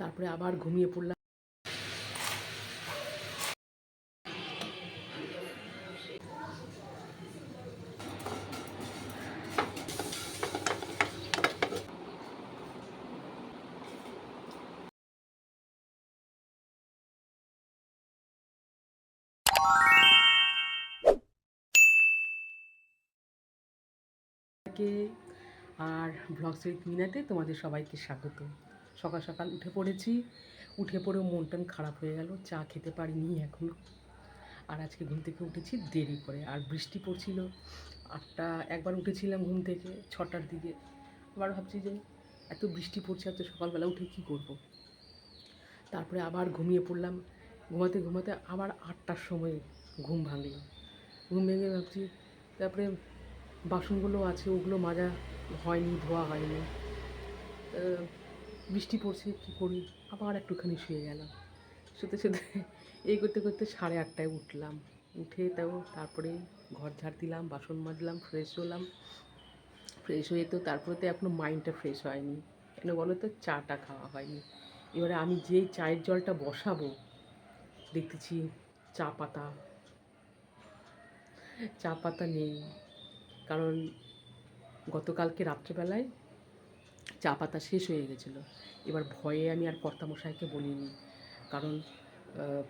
তারপরে আবার ঘুমিয়ে পড়লাম। আর ব্লগ উইথ মিনাতে তোমাদের সবাইকে স্বাগত। সকাল সকাল উঠে পড়েছি। উঠে পড়েও মন টন খারাপ হয়ে গেল, চা খেতে পারিনি এখনও আর আজকে ঘুম থেকে উঠেছি দেরি করে, আর বৃষ্টি পড়ছিল। আটটা, একবার উঠেছিলাম ঘুম থেকে, ছটার দিকে। আবার ভাবছি যে এত বৃষ্টি পড়ছে, এত সকালবেলা উঠে কী করব। তারপরে আবার ঘুমিয়ে পড়লাম। ঘুমাতে ঘুমাতে আবার আটটার সময় ঘুম ভাঙলো। ঘুম ভেঙে ভাবছি, তারপরে বাসনগুলো আছে, ওগুলো মাজা হয়নি, ধোয়া হয়নি। বৃষ্টি পড়ছে, কী করি? আবার একটুখানি শুয়ে গেলাম। শুতে শুতে এই করতে করতে সাড়ে আটটায় উঠলাম। উঠে তাও তারপরে ঘর ঝাড় দিলাম, বাসন মাজলাম ফ্রেশ হলাম। ফ্রেশ হয়ে তো তারপরে তো এখনও মাইন্ডটা ফ্রেশ হয়নি। কেন বলো তো? চাটা খাওয়া হয়নি। এবারে আমি যেই চায়ের জলটা বসাবো, দেখতেছি চা পাতা চা পাতা নেই। কারণ গতকালকে রাত্রেবেলায় চা পাতা শেষ হয়ে গেছিল। এবার ভয়ে আমি আর কর্তামশাইকে বলিনি। কারণ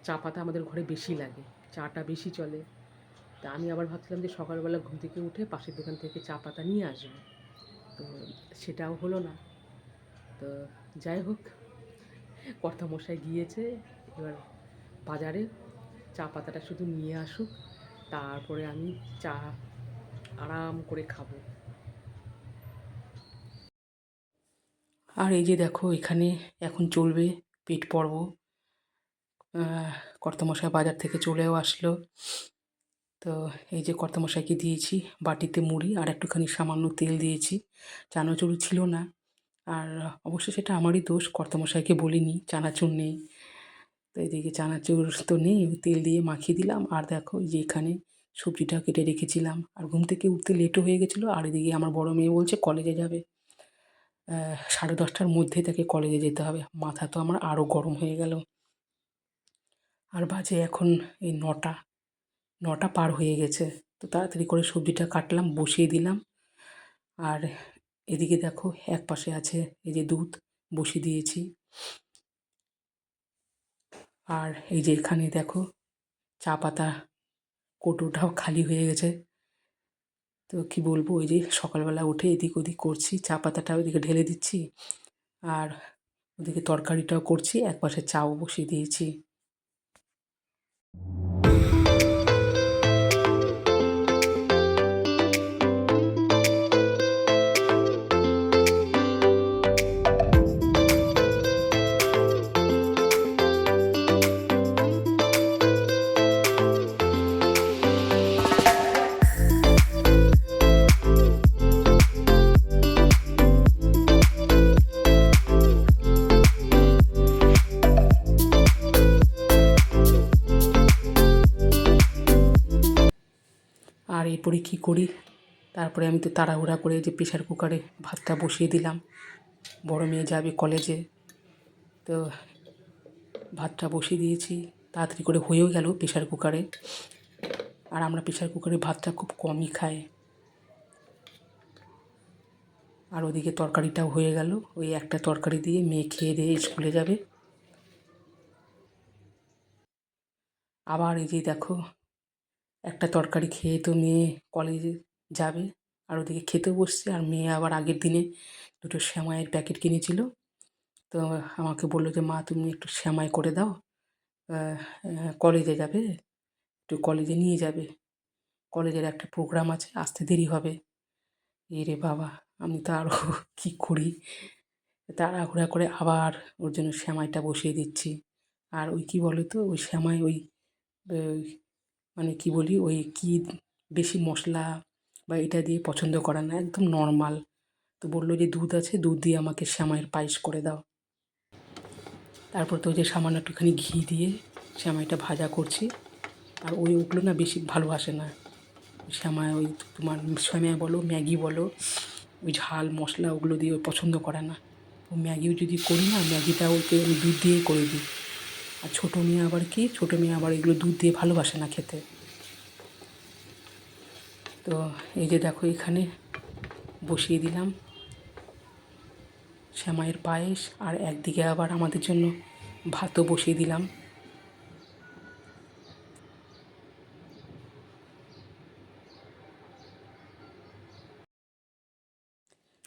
চা পাতা আমাদের ঘরে বেশি লাগে, চাটা বেশি চলে। তা আমি আবার ভাবছিলাম যে সকালবেলা ঘুম থেকে উঠে পাশের দোকান থেকে চা পাতা নিয়ে আসব। তো সেটাও হলো না। তো যাই হোক, কর্তামশাই গিয়েছে, এবার বাজারে চা পাতাটা শুধু নিয়ে আসুক, তারপরে আমি চা আরাম করে খাব। আর এই যে দেখো, এখানে এখন চলবে পেট পর্ব। কর্তামশাই বাজার থেকে চলেও আসলো। তো এই যে কর্তামশাইকে দিয়েছি বাটিতে মুড়ি আর একটুখানি সামান্য তেল দিয়েছি। চানাচুর ছিল না। আর অবশ্য সেটা আমারই দোষ, কর্তামশাইকে বলিনি, চানাচুর নেই। তো এদিকে চানাচুর তো নেই তেল দিয়ে মাখিয়ে দিলাম। আর দেখো যে এখানে সবজিটা কেটে রেখেছিলাম। আর ঘুম থেকে উঠতে লেটও হয়ে গেছিল। আর এদিকে আমার বড় মেয়ে বলছে, কলেজে যাবে। সাড়ে দশটার মধ্যে তাকে কলেজে যেতে হবে। মাথা তো আমার আরও গরম হয়ে গেল। আর বাজে এখন এই নটা। নটা পার হয়ে গেছে। তো তাড়াতাড়ি করে সবজিটা কাটলাম, বসিয়ে দিলাম। আর এদিকে দেখো, এক পাশে আছে এই যে দুধ, বসিয়ে দিয়েছি। আর এই যে এখানে দেখো, চা পাতা কৌটোটাও খালি হয়ে গেছে। তো কি বলব, ওই যে সকালবেলা উঠে এদিক ওদিক করছি, চা পাতাটা ওইদিকে ঢেলে দিচ্ছি আর ওদিকে তরকারিটাও করছি, এক পাশে চাও বসিয়ে দিয়েছি। এরপরে কী করি? তারপরে আমি তো তাড়াহুড়া করে যে প্রেশার কুকারে ভাতটা বসিয়ে দিলাম। বড় মেয়ে যাবে কলেজে তো ভাতটা বসিয়ে দিয়েছি। তাড়াতাড়ি করে হয়েও গেল প্রেশার কুকারে আর আমরা প্রেশার কুকারে ভাতটা খুব কমই খাই। আর ওদিকে তরকারিটাও হয়ে গেল। ওই একটা তরকারি দিয়ে মেয়ে খেয়ে দিয়ে স্কুলে যাবে। আবার এই যে দেখো একটা তরকারি খেয়ে তো মেয়ে কলেজে যাবে আর ওদিকে খেতেও বসছে আর মেয়ে আবার আগের দিনে দুটো শ্যামাইয়ের প্যাকেট কিনেছিল। তো আমাকে বলল যে, মা, তুমি একটু শ্যামাই করে দাও। কলেজে যাবে, একটু কলেজে নিয়ে যাবে। কলেজের একটা প্রোগ্রাম আছে, আসতে দেরি হবে। এ রে বাবা, আমি তো আরও কী করি? তাড়াহুড়া করে আবার ওর জন্য শ্যামাইটা বসিয়ে দিচ্ছি। আর ওই কী বলো তো ওই শ্যামাই ওই মানে কি বলি, ওই কি বেশি মশলা বা এটা দিয়ে পছন্দ করে না, একদম নর্মাল তো বলল যে, দুধ আছে, দুধ দিয়ে আমাকে শ্যামাইয়ের পায়েস করে দাও। তারপর তো ওই যে সামান্য একটুখানি ঘি দিয়ে শ্যামাইটা ভাজা করছি। আর ওই ওগুলো না বেশি ভালোবাসে না। শ্যামাই ওই তোমার শ্যামাই বলো, ম্যাগি বলো, ওই ঝাল মশলা ওগুলো দিয়ে পছন্দ করে না। ও ম্যাগিও যদি করি না ম্যাগিটা ওকে দুধ দিয়েই করে দিই। আর ছোটো মেয়ে আবার কি? ছোটো মেয়ে আবার এগুলো দুধ দিয়ে ভালোবাসে না খেতে। তো এই যে দেখো এখানে বসিয়ে দিলাম শ্যামাইয়ের পায়েস আর একদিকে আবার আমাদের জন্য ভাতও বসিয়ে দিলাম।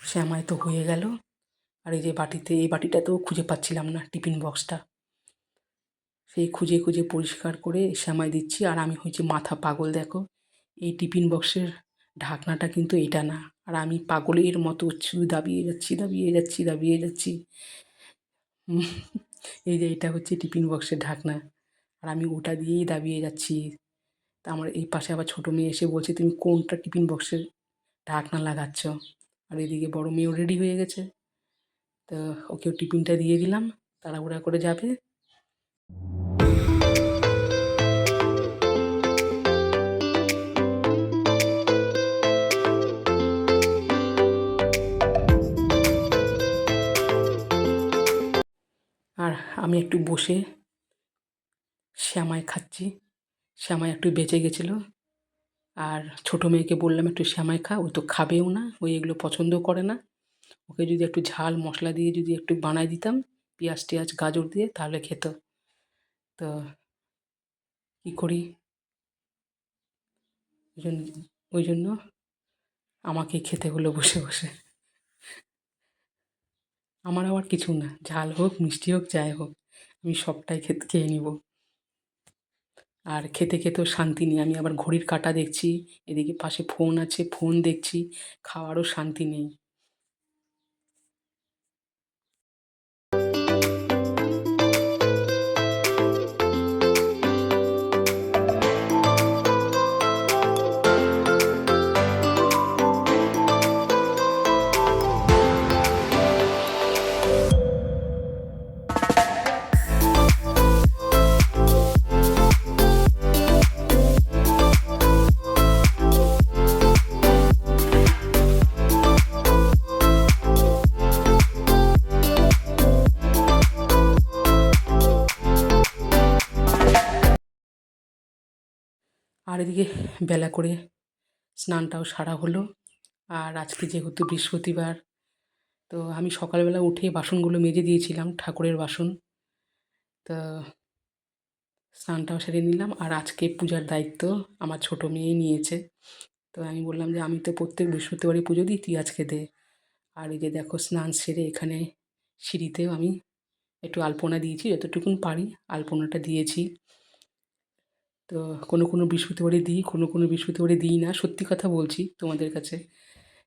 শ্যামাই তো হয়ে গেল। আর এই যে বাটিতে, এই বাটিটা তো খুঁজে পাচ্ছিলাম না টিফিন বক্সটা। সেই খুঁজে খুঁজে পরিষ্কার করে শ্যামাই দিচ্ছি। আর আমি হয়েছি মাথা পাগল, দেখো। এই টিফিন বক্সের ঢাকনাটা কিন্তু এটা না। আর আমি পাগলের মতো শুধু দাবিয়ে যাচ্ছি দাবিয়ে যাচ্ছি দাবিয়ে যাচ্ছি। এই যে এটা হচ্ছে টিফিন বক্সের ঢাকনা। আর আমি ওটা দিয়েই দাবিয়ে যাচ্ছি। তা আমার এই পাশে আবার ছোটো মেয়ে এসে বলছে, তুমি কোনটা টিফিন বক্সের ঢাকনা লাগাচ্ছ? আর এদিকে বড় মেয়েও রেডি হয়ে গেছে। তো ওকেও টিফিনটা দিয়ে দিলাম। তাড়াহুড়া করে যাবে। আর আমি একটু বসে শ্যামাই খাচ্ছি। শ্যামাই একটু বেঁচে গেছিল। আর ছোটো মেয়েকে বললাম, একটু শ্যামাই খা, ও তো খাবেও না ওই এগুলো পছন্দও করে না। ওকে যদি একটু ঝাল মশলা দিয়ে যদি একটু বানাই দিতাম, পেঁয়াজ টেয়াজ, গাজর দিয়ে, তাহলে খেত। তো কী করি? ওই জন্য আমাকে খেতে হলো বসে বসে। আমার আবার কিছু না, ঝাল হোক, মিষ্টি হোক, যাই হোক, আমি সবটাই খেতে, খেয়ে নিব। আর খেতে, খেতেও শান্তি নেই, আমি আবার ঘড়ির কাঁটা দেখছি, এদিকে পাশে ফোন আছে, ফোন দেখছি, খাওয়ারও শান্তি নেই। আর এদিকে বেলা করে স্নানটাও সারা হলো। আর আজকে যেহেতু বৃহস্পতিবার, তো আমি সকালবেলা উঠে বাসনগুলো মেজে দিয়েছিলাম, ঠাকুরের বাসন। তো স্নানটাও সেরে নিলাম। আর আজকে পূজার দায়িত্ব আমার ছোটো মেয়েই নিয়েছে। তো আমি বললাম যে, আমি তো প্রত্যেক বৃহস্পতিবারই পুজো দিই, তুই আজকে দে। আর এই যে দেখো, স্নান সেরে এখানে সিঁড়িতেও আমি একটু আলপনা দিয়েছি, যতটুকুন পারি আলপনাটা দিয়েছি। তো কোনো কোনো বৃহস্পতিবারে দিই, কোনো কোনো বৃহস্পতিবারে দিই না। সত্যি কথা বলছি তোমাদের কাছে,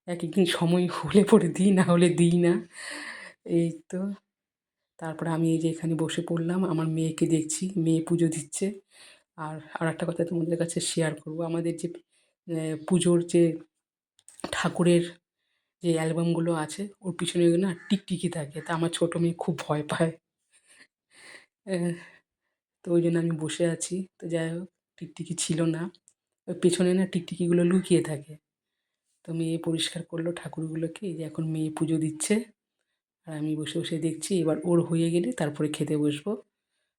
এক একদিন সময় হলে পরে দিই, না হলে দিই না। এই তো, তারপরে আমি এই যে এখানে বসে পড়লাম, আমার মেয়েকে দেখছি, মেয়ে পুজো দিচ্ছে। আর আর একটা কথা তোমাদের কাছে শেয়ার করব, আমাদের যে পুজোর যে ঠাকুরের যে অ্যালবামগুলো আছে, ওর পিছনে না টিকটিকি থাকে, তা আমার ছোটো মেয়ে খুব ভয় পায়। তো ওই জন্য আমি বসে আছি। তো যাই হোক, টিকটিকি ছিল না। ওই পেছনে না টিকটিকিগুলো লুকিয়ে থাকে। তো মেয়ে পরিষ্কার করল ঠাকুরগুলোকে। যে এখন মেয়ে পুজো দিচ্ছে। আর আমি বসে বসে দেখছি, এবার ওর হয়ে গেলে তারপরে খেতে বসবো।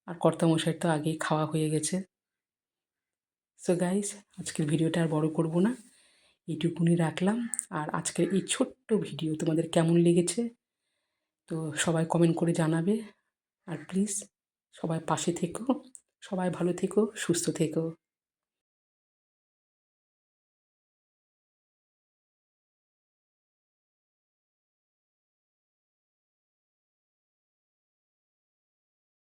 আর কর্তামশাইয়ের তো আগেই খাওয়া হয়ে গেছে। সো গাইস আজকের ভিডিওটা আর বড় করব না। এইটুকুনি রাখলাম। আর আজকের এই ছোট্ট ভিডিও তোমাদের কেমন লেগেছে? তো সবাই কমেন্ট করে জানাবে। আর প্লিজ সবাই পাশে থেকো সবাই ভালো থেকো সুস্থ থেকো।